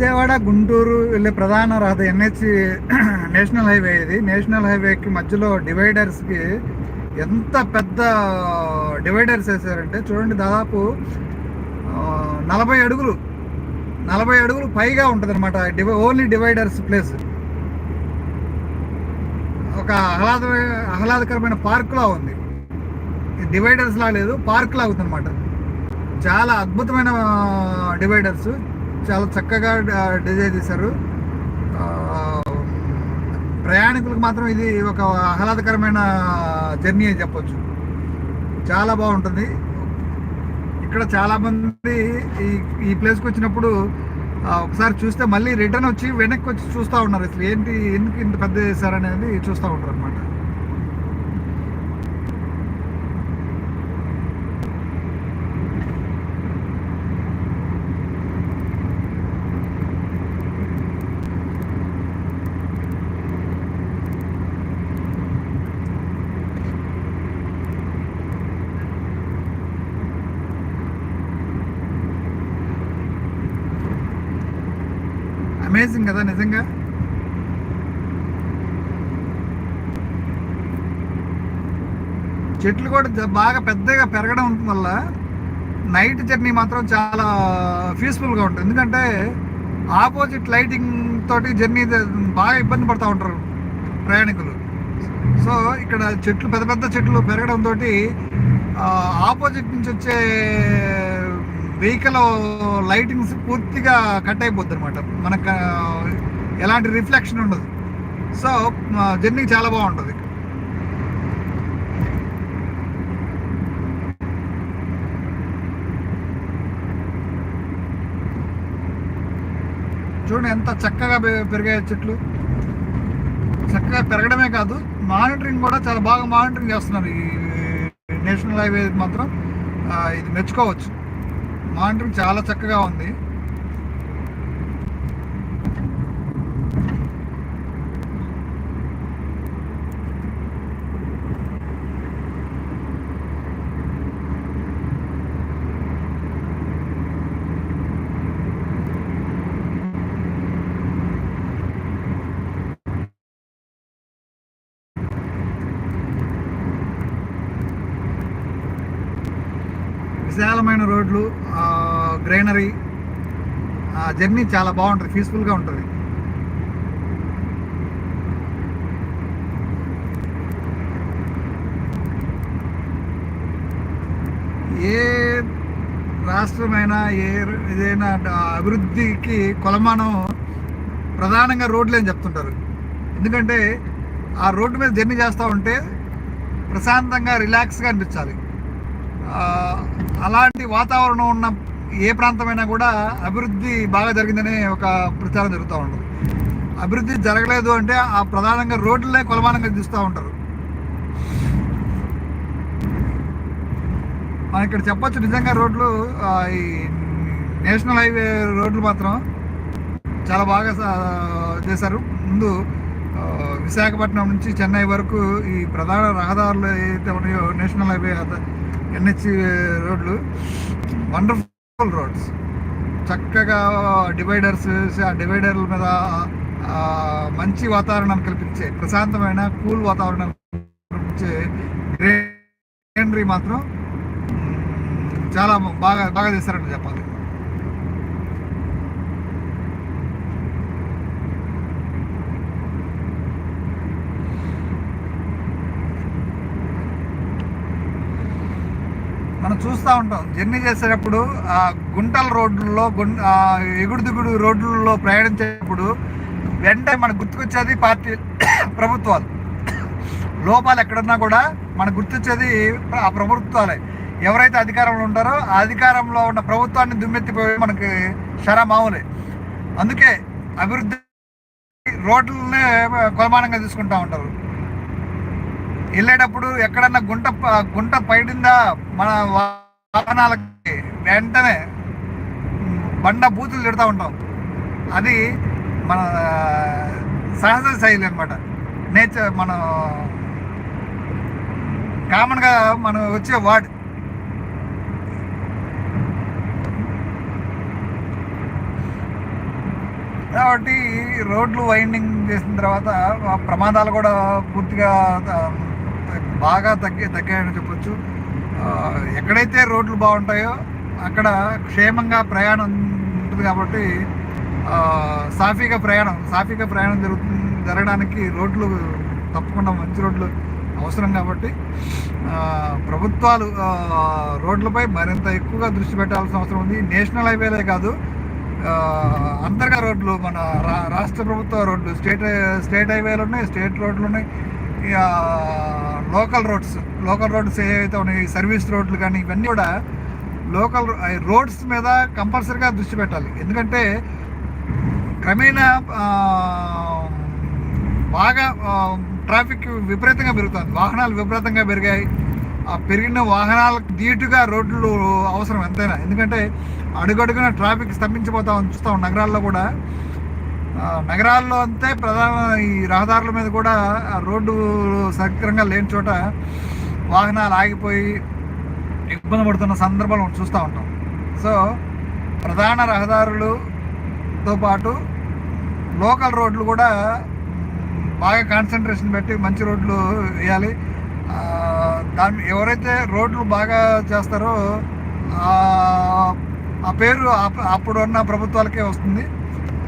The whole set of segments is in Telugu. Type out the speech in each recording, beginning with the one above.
విజయవాడ గుంటూరు వెళ్ళే ప్రధాన రహదారి ఎన్హెచ్ నేషనల్ హైవే ఇది. నేషనల్ హైవేకి మధ్యలో డివైడర్స్కి ఎంత పెద్ద డివైడర్స్ వేసారంటే చూడండి దాదాపు నలభై అడుగులు నలభై అడుగులు పైగా ఉంటుంది అనమాట డివై ఓన్లీ డివైడర్స్ ప్లేస్. ఒక ఆహ్లాద ఆహ్లాదకరమైన పార్క్లా ఉంది. డివైడర్స్ లా లేదు పార్క్ లా చాలా అద్భుతమైన డివైడర్స్. చాలా చక్కగా డిజైన్ చేశారు. ప్రయాణికులకు మాత్రం ఇది ఒక ఆహ్లాదకరమైన జర్నీ అని చెప్పొచ్చు. చాలా బాగుంటుంది. ఇక్కడ చాలామంది ఈ ఈ ప్లేస్కి వచ్చినప్పుడు ఒకసారి చూస్తే మళ్ళీ రిటర్న్ వచ్చి వెనక్కి వచ్చి చూస్తూ ఉన్నారు. అసలు ఏంటి ఎందుకు ఇంత పెద్ద చేశారనేది చూస్తూ ఉంటారు అనమాట అమేజింగ్ కదా నిజంగా. చెట్లు కూడా బాగా పెద్దగా పెరగడం వల్ల నైట్ జర్నీ మాత్రం చాలా పీస్ఫుల్గా ఉంటుంది. ఎందుకంటే ఆపోజిట్ లైటింగ్ తోటి జర్నీ బాగా ఇబ్బంది పడుతూ ఉంటారు ప్రయాణికులు. సో ఇక్కడ చెట్లు పెద్ద పెద్ద చెట్లు పెరగడం తోటి ఆపోజిట్ నుంచి వచ్చే వెహికల్ లైటింగ్స్ పూర్తిగా కట్ అయిపోద్ది అనమాట మనకు ఎలాంటి రిఫ్లెక్షన్ ఉండదు. సో జర్నీ చాలా బాగుంటుంది. చూడండి ఎంత చక్కగా పె- పెరిగాయి చెట్లు. చక్కగా పెరగడమే కాదు మానిటరింగ్ కూడా చాలా బాగా మానిటరింగ్ చేస్తున్నారు ఈ నేషనల్ హైవే మాత్రం. ఇది మెచ్చుకోవచ్చు. మానిటరింగ్ చాలా చక్కగా ఉంది విశాలమైన రోడ్లు గ్రీనరీ జర్నీ చాలా బాగుంటుంది పీస్ఫుల్గా ఉంటుంది. ఏ రాష్ట్రమైనా ఏ ఏదైనా అభివృద్ధికి కొలమానం ప్రధానంగా రోడ్లే అని చెప్తుంటారు. ఎందుకంటే ఆ రోడ్డు మీద జర్నీ చేస్తూ ఉంటే ప్రశాంతంగా రిలాక్స్గా అనిపించాలి. అలాంటి వాతావరణం ఉన్న ఏ ప్రాంతమైనా కూడా అభివృద్ధి బాగా జరిగిందనే ఒక ప్రచారం జరుగుతూ ఉంటుంది. అభివృద్ధి జరగలేదు అంటే ఆ ప్రధానంగా రోడ్లనే కొలమానంగా చూస్తూ ఉంటారు. మనం ఇక్కడ చెప్పొచ్చు నిజంగా రోడ్లు ఈ నేషనల్ హైవే రోడ్లు మాత్రం చాలా బాగా చేశారు. ముందు విశాఖపట్నం నుంచి చెన్నై వరకు ఈ ప్రధాన రహదారులు ఏదైతే ఉన్నాయో నేషనల్ హైవే ఎన్హెచ్ రోడ్లు వండర్ఫుల్ రోడ్స్ చక్కగా డివైడర్స్ ఆ డివైడర్ల మీద మంచి వాతావరణం కల్పించే ప్రశాంతమైన కూల్ వాతావరణం కల్పించే గ్రీనరీ మాత్రం చాలా బాగా బాగా చేస్తారంటే చెప్పాలి మనం చూస్తూ ఉంటాం. జర్నీ చేసేటప్పుడు గుంటల రోడ్లలో ఎగుడు దిగుడు రోడ్లలో ప్రయాణించేటప్పుడు వెంటనే మనకు గుర్తుకొచ్చేది పార్టీ ప్రభుత్వాలు. లోపాలు ఎక్కడున్నా కూడా మనకు గుర్తొచ్చేది ఆ ప్రభుత్వాలే. ఎవరైతే అధికారంలో ఉంటారో ఆ అధికారంలో ఉన్న ప్రభుత్వాన్ని దుమ్మెత్తిపోయి మనకి షరా మామూలే అందుకే అభివృద్ధి రోడ్లనే కొలమానంగా తీసుకుంటూ ఉంటారు. వెళ్ళేటప్పుడు ఎక్కడన్నా గుంట గుంట పైడిందా? మన వాహనాలకి. వెంటనే బండ బూతులు తిడుతూ ఉంటాం. అది మన సహజ శైలి అనమాట నేచర్ మనం కామన్గా మనం వచ్చే వార్డ్. కాబట్టి రోడ్లు వైండింగ్ చేసిన తర్వాత ఆ ప్రమాదాలు కూడా పూర్తిగా బాగా తగ్గి తగ్గాయని చెప్పొచ్చు. ఎక్కడైతే రోడ్లు బాగుంటాయో అక్కడ క్షేమంగా ప్రయాణం ఉంటుంది కాబట్టి సాఫీగా ప్రయాణం సాఫీగా ప్రయాణం జరుగుతుంది జరగడానికి రోడ్లు తప్పకుండా మంచి రోడ్లు అవసరం కాబట్టి ప్రభుత్వాలు రోడ్లపై మరింత ఎక్కువగా దృష్టి పెట్టాల్సిన అవసరం ఉంది. నేషనల్ హైవేలే కాదు అంతర్గా రోడ్లు మన రా- రాష్ట్ర ప్రభుత్వ రోడ్లు స్టేట్ స్టేట్ హైవేలు ఉన్నాయి స్టేట్ రోడ్లు ఉన్నాయి. ఇక లోకల్ రోడ్స్ లోకల్ రోడ్స్ ఏవైతే ఉన్నాయి సర్వీస్ రోడ్లు కానీ ఇవన్నీ కూడా లోకల్ రోడ్స్ మీద కంపల్సరీగా దృష్టి పెట్టాలి. ఎందుకంటే క్రమేణా బాగా ట్రాఫిక్ విపరీతంగా పెరుగుతుంది. వాహనాలు విపరీతంగా పెరిగాయి. ఆ పెరిగిన వాహనాలకు ధీటుగా రోడ్లు అవసరం ఎంతైనా. ఎందుకంటే అడుగడుగున ట్రాఫిక్ స్తంభించిపోతా చూస్తాం నగరాల్లో కూడా. నగరాల్లో అంతే ప్రధాన ఈ రహదారుల మీద కూడా రోడ్డు సక్రంగా లేని చోట వాహనాలు ఆగిపోయి ఇబ్బంది పడుతున్న సందర్భాలు చూస్తూ ఉంటాం. సో ప్రధాన రహదారులతో పాటు లోకల్ రోడ్లు కూడా బాగా కాన్సన్ట్రేషన్ పెట్టి మంచి రోడ్లు వేయాలి. దాని ఎవరైతే రోడ్లు బాగా చేస్తారో ఆ- పేరు అప్- అప్పుడు ఉన్న ప్రభుత్వాలకే వస్తుంది.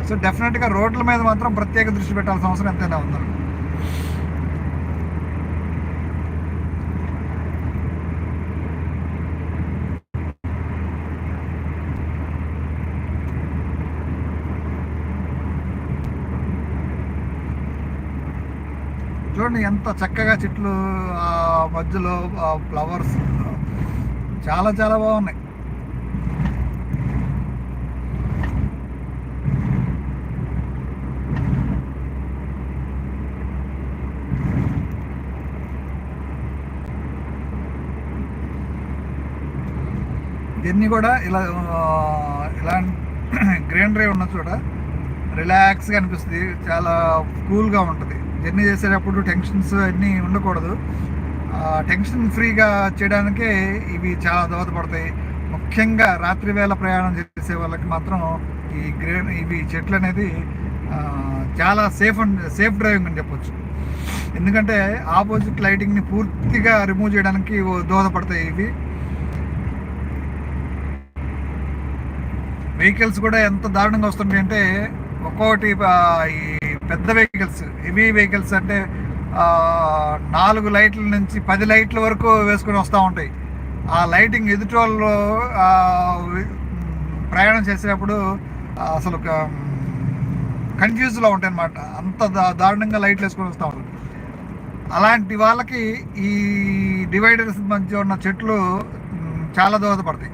సో డెఫినెట్గా రోడ్ల మీద మాత్రం ప్రత్యేక దృష్టి పెట్టాల్సిన అవసరం ఎంతైనా ఉందండి చూడండి ఎంత చక్కగా చెట్లు మధ్యలో ఫ్లవర్స్ చాలా చాలా బాగున్నాయి. ఇవన్నీ కూడా ఇలా ఇలా గ్రీనరీ ఉన్న చోట రిలాక్స్గా అనిపిస్తుంది. చాలా కూల్గా ఉంటుంది. జర్నీ చేసేటప్పుడు టెన్షన్స్ అన్నీ ఉండకూడదు. టెన్షన్ ఫ్రీగా చేయడానికే ఇవి చాలా దోహదపడతాయి ముఖ్యంగా రాత్రి వేళ ప్రయాణం చేసే వాళ్ళకి మాత్రం ఈ గ్రీన్ ఇవి చెట్లు అనేది చాలా సేఫ్ అండ్ సేఫ్ డ్రైవింగ్ అని చెప్పొచ్చు. ఎందుకంటే ఆపోజిట్ లైటింగ్ని పూర్తిగా రిమూవ్ చేయడానికి ఓ దోహదపడతాయి ఇవి. వెహికల్స్ కూడా ఎంత దారుణంగా వస్తుంటాయి అంటే ఒక్కొక్కటి ఈ పెద్ద వెహికల్స్ హెవీ వెహికల్స్ అంటే నాలుగు లైట్ల నుంచి పది లైట్ల వరకు వేసుకొని వస్తూ ఉంటాయి. ఆ లైటింగ్ ఎదుటి వాళ్ళు ప్రయాణం చేసేటప్పుడు అసలు కన్ఫ్యూజ్లో ఉంటాయి అనమాట అంత దా- దారుణంగా లైట్లు వేసుకొని వస్తూ ఉంటారు అలాంటి వాళ్ళకి ఈ డివైడర్స్ మధ్య ఉన్న చెట్లు చాలా దోహదపడతాయి.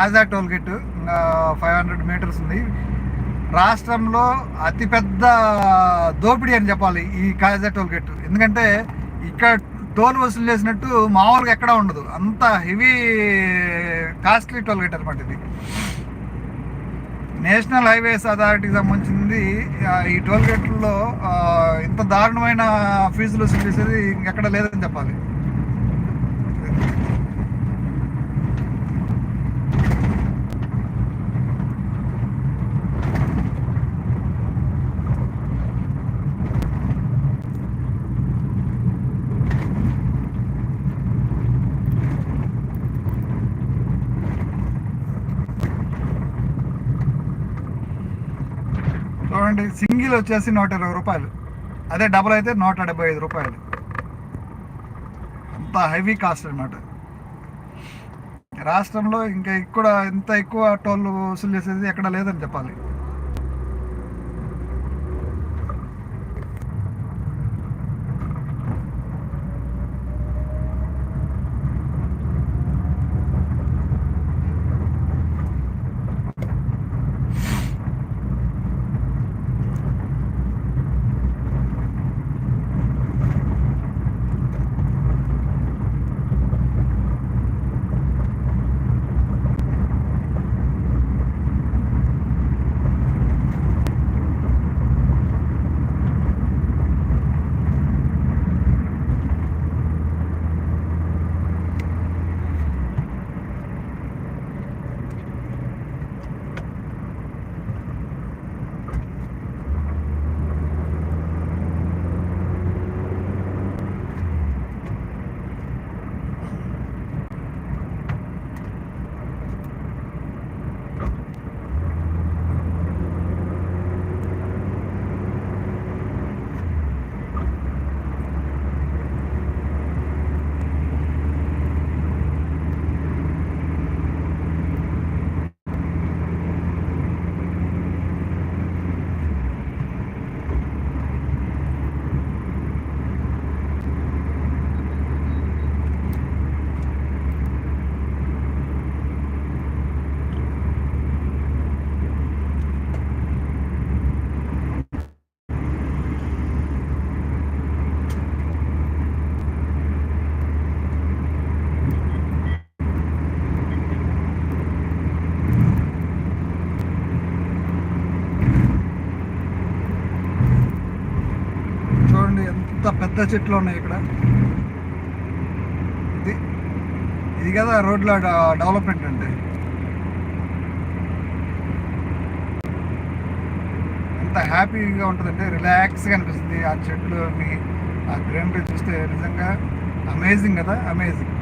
Kaza toll gate five hundred metres ఉంది. రాష్ట్రంలో అతిపెద్ద దోపిడీ అని చెప్పాలి ఈ కాజా టోల్ గేట్ ఎందుకంటే ఇక్కడ టోల్ వసూలు చేసినట్టు మామూలుగా ఎక్కడా ఉండదు. అంత హెవీ కాస్ట్లీ టోల్ గేట్ అనమాట ఇది నేషనల్ హైవేస్ అథారిటీకి సంబంధించింది ఈ టోల్ గేట్లో ఇంత దారుణమైన ఫీజులు వసూలు చేసేది ఇంకెక్కడ లేదని చెప్పాలి. కేజీలు వచ్చేసి నూట ఇరవై రూపాయలు. అదే డబల్ అయితే నూట డెబ్బై ఐదు రూపాయలు. అంత హెవీ కాస్ట్ అనమాట రాష్ట్రంలో ఇంకా ఇక్కడ ఇంత ఎక్కువ టోల్ వసూలు చేసేది ఎక్కడ లేదని చెప్పాలి. పెద్ద చెట్లు ఉన్నాయి ఇక్కడ. ఇది ఇది కదా రోడ్ల డెవలప్మెంట్ అంటే. ఎంత హ్యాపీగా ఉంటుందంటే రిలాక్స్గా అనిపిస్తుంది. ఆ చెట్లు ఆ గ్రీనరీ చూస్తే నిజంగా అమేజింగ్ కదా అమేజింగ్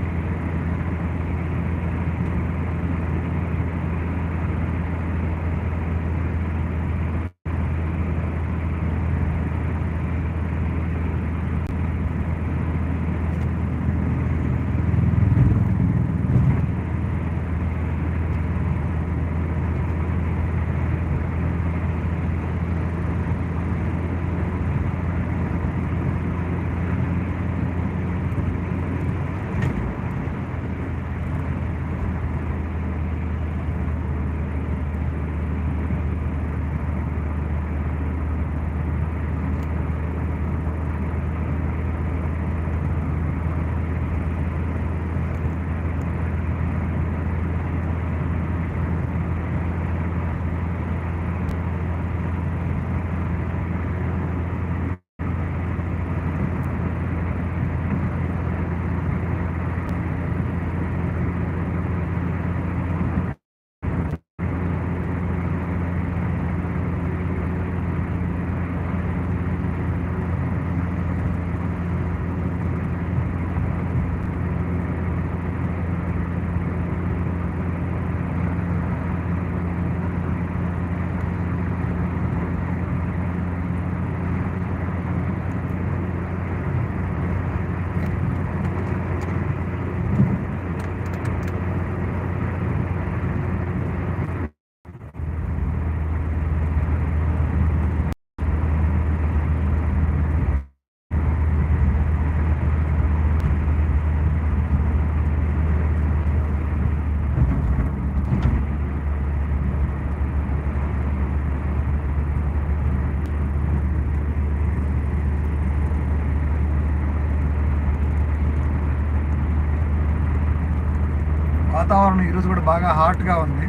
వాతావరణం ఈరోజు కూడా బాగా హాట్గా ఉంది.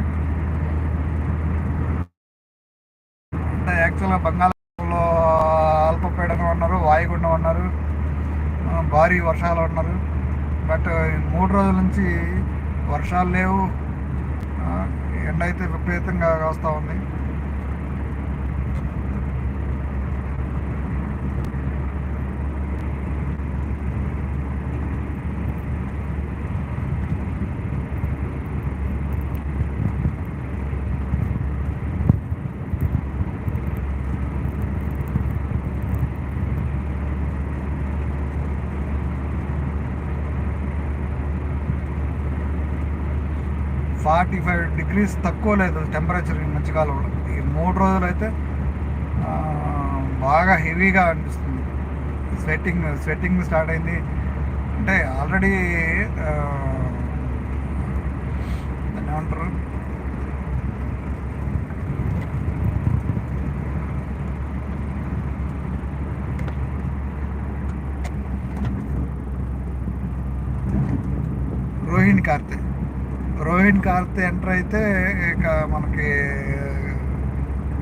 అంటే యాక్చువల్గా బంగాళాఖాతంలో అల్పపీడనం ఉన్నారు వాయుగుండం ఉన్నారు భారీ వర్షాలు ఉన్నారు. బట్ మూడు రోజుల నుంచి వర్షాలు లేవు. ఎండ అయితే విపరీతంగా వస్తూ ఉంది. ఫార్టీ ఫైవ్ డిగ్రీస్ తక్కువ లేదు టెంపరేచర్ ఈ మధ్యకాలంలో. ఈ మూడు రోజులు అయితే బాగా హెవీగా అనిపిస్తుంది. స్వెట్టింగ్ స్వెట్టింగ్ స్టార్ట్ అయింది. అంటే ఆల్రెడీ దాన్ని ఏమంటారు? రోహిణి కార్తె. రోహిణి కార్తె ఎంటర్ అయితే ఇక మనకి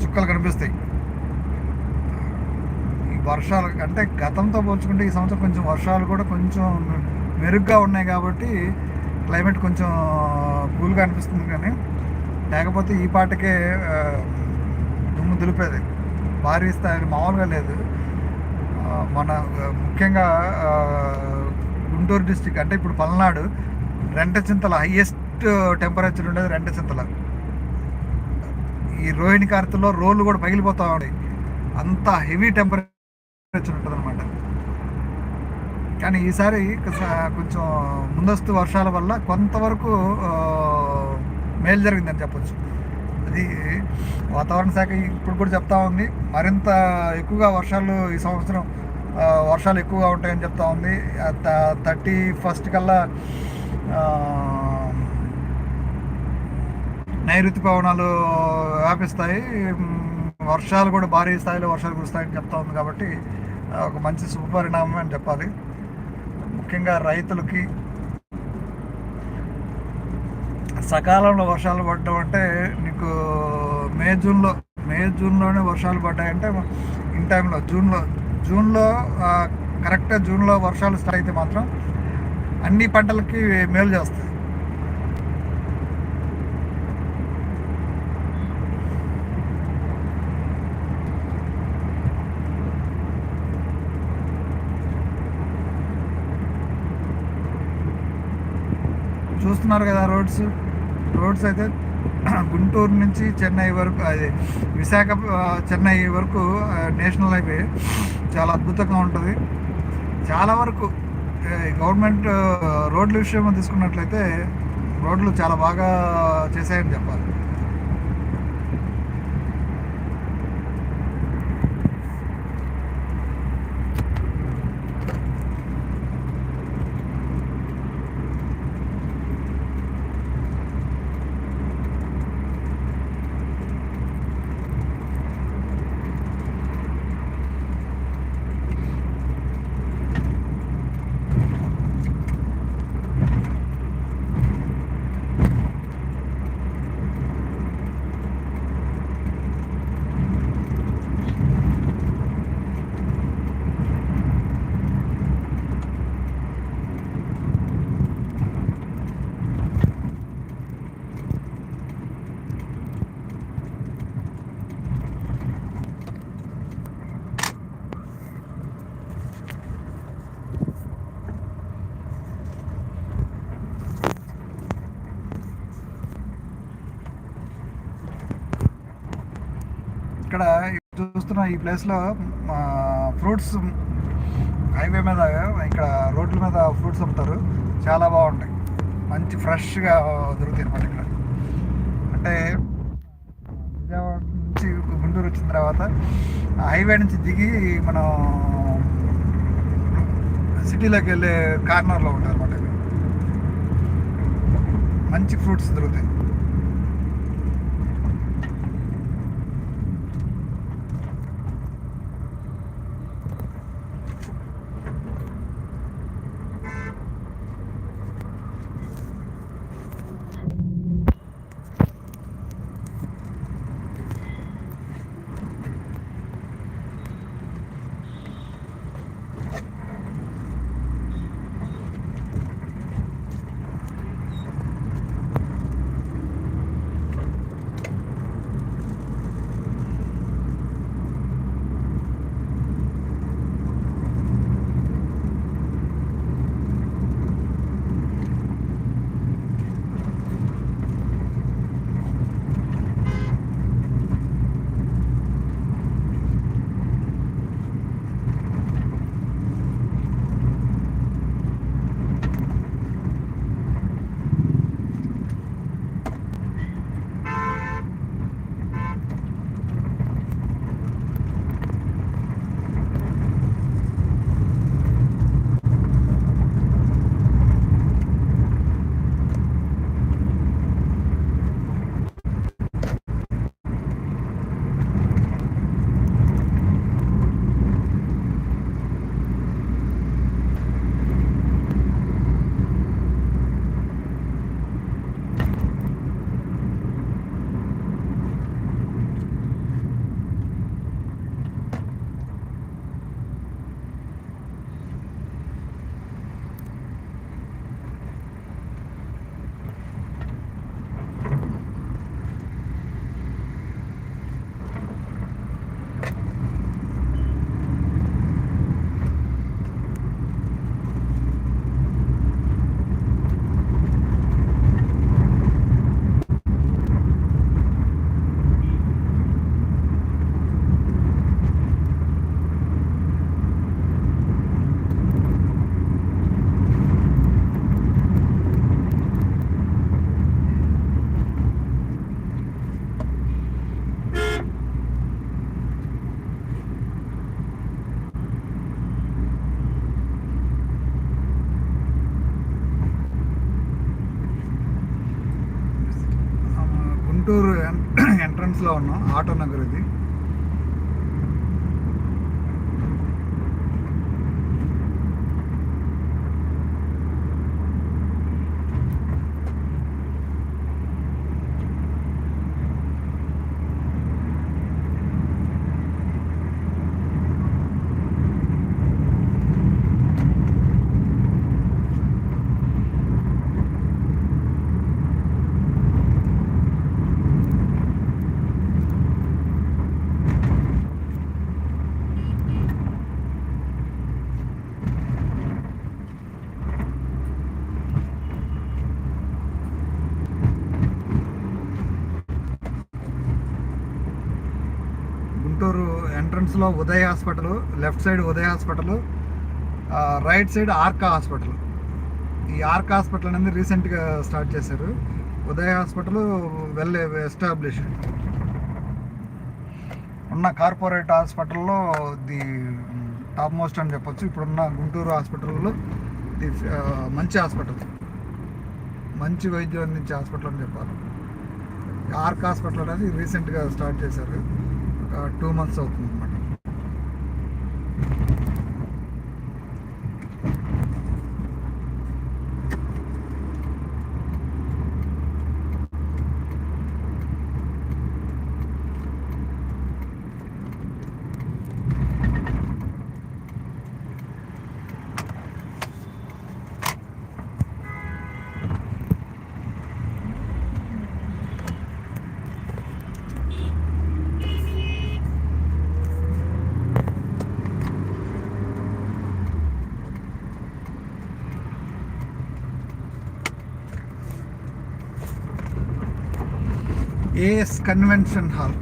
చుక్కలు కనిపిస్తాయి. ఈ వర్షాలు అంటే గతంతో పోల్చుకుంటే ఈ సంవత్సరం కొంచెం వర్షాలు కూడా కొంచెం మెరుగ్గా ఉన్నాయి కాబట్టి క్లైమేట్ కొంచెం కూల్గా అనిపిస్తుంది కానీ లేకపోతే ఈ పాటకే దుమ్ము దులిపేది. భారీ స్థాయి మామూలుగా లేదు. మన ముఖ్యంగా గుంటూరు డిస్టిక్ అంటే ఇప్పుడు పల్నాడు రెంటచింతల హైయెస్ట్ టెంపరేచర్ ఉండేది రెంటచింతల ఈ రోహిణి కార్తెల్లో రోలు కూడా పగిలిపోతా ఉన్నాయి. అంత హెవీ టెంపరేచర్ ఉంటుంది అనమాట కానీ ఈసారి కొంచెం ముందస్తు వర్షాల వల్ల కొంతవరకు మేలు జరిగిందని చెప్పొచ్చు. అది వాతావరణ శాఖ ఇప్పుడు కూడా చెప్తా ఉంది. మరింత ఎక్కువగా వర్షాలు ఈ సంవత్సరం వర్షాలు ఎక్కువగా ఉంటాయని చెప్తా ఉంది. థర్టీ ఫస్ట్ కల్లా నైరుతి పవనాలు వ్యాపిస్తాయి. వర్షాలు కూడా భారీ స్థాయిలో వర్షాలు కురుస్తాయని చెప్తా ఉంది కాబట్టి ఒక మంచి శుభపరిణామం అని చెప్పాలి. ముఖ్యంగా రైతులకి సకాలంలో వర్షాలు పడడం అంటే నీకు మే జూన్లో మే జూన్లోనే వర్షాలు పడ్డాయంటే ఇన్ టైంలో జూన్లో జూన్లో కరెక్ట్గా జూన్లో వర్షాలు స్టార్ట్ అయితే మాత్రం అన్ని పంటలకి మేలు చేస్తాయి. చూస్తున్నారు కదా రోడ్స్. రోడ్స్ అయితే గుంటూరు నుంచి చెన్నై వరకు అది విశాఖ చెన్నై వరకు నేషనల్ హైవే చాలా అద్భుతంగా ఉంటుంది. చాలా వరకు గవర్నమెంట్ రోడ్ల విషయం తీసుకున్నట్లయితే రోడ్లు చాలా బాగా చేశాయని చెప్పాలి ఇక్కడ చూస్తున్న ఈ ప్లేస్లో ఫ్రూట్స్ హైవే మీద ఇక్కడ రోడ్ల మీద ఫ్రూట్స్ అమ్ముతారు. చాలా బాగుంటాయి. మంచి ఫ్రెష్గా దొరుకుతాయి అనమాట ఇక్కడ. అంటే విజయవాడ నుంచి గుంటూరు వచ్చిన తర్వాత హైవే నుంచి దిగి మనం సిటీలోకి వెళ్ళే కార్నర్లో ఉంటారు అనమాట మంచి ఫ్రూట్స్ దొరుకుతాయి. లో ఉన్నాం ఆటో నగర్ ఇది లో Uday hospital left side Uday hospital right side Arka hospital. ఈ ఆర్కా హాస్పిటల్ అనేది రీసెంట్గా స్టార్ట్ చేశారు. ఉదయ్ హాస్పిటల్ వెల్ ఎస్టాబ్లిష్ ఉన్న కార్పొరేట్ హాస్పిటల్లో ది టాప్ మోస్ట్ అని చెప్పొచ్చు. ఇప్పుడున్న గుంటూరు హాస్పిటల్లో ది మంచి హాస్పిటల్. మంచి వైద్యం అందించే హాస్పిటల్ అని చెప్పాలి. ఆర్క్ హాస్పిటల్ అనేది రీసెంట్గా స్టార్ట్ చేశారు. ఒక టూ మంత్స్ అవుతుంది అనమాట ఏఎస్ కన్వెన్షన్ హాల్.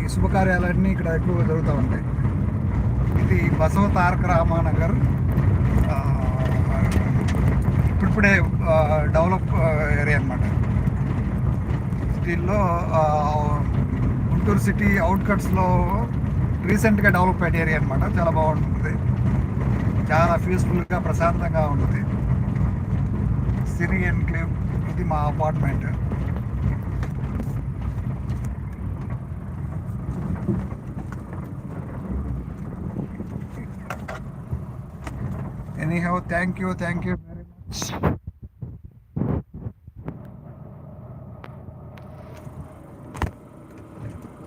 ఈ శుభకార్యాలన్నీ ఇక్కడ ఎక్కువగా జరుగుతూ ఉంటాయి. ఇది బసవ తారక రామానగర్ ఇప్పుడిప్పుడే డెవలప్ ఏరియా అనమాట సిటీల్లో గుంటూరు సిటీ అవుట్కట్స్లో రీసెంట్గా డెవలప్ అయిన ఏరియా అనమాట చాలా బాగుంటుంది. చాలా పీస్ఫుల్గా ప్రశాంతంగా ఉంటుంది. సిరి ఎన్క్లేవ్ ఇది మా apartment. Anyhow thank you thank you very much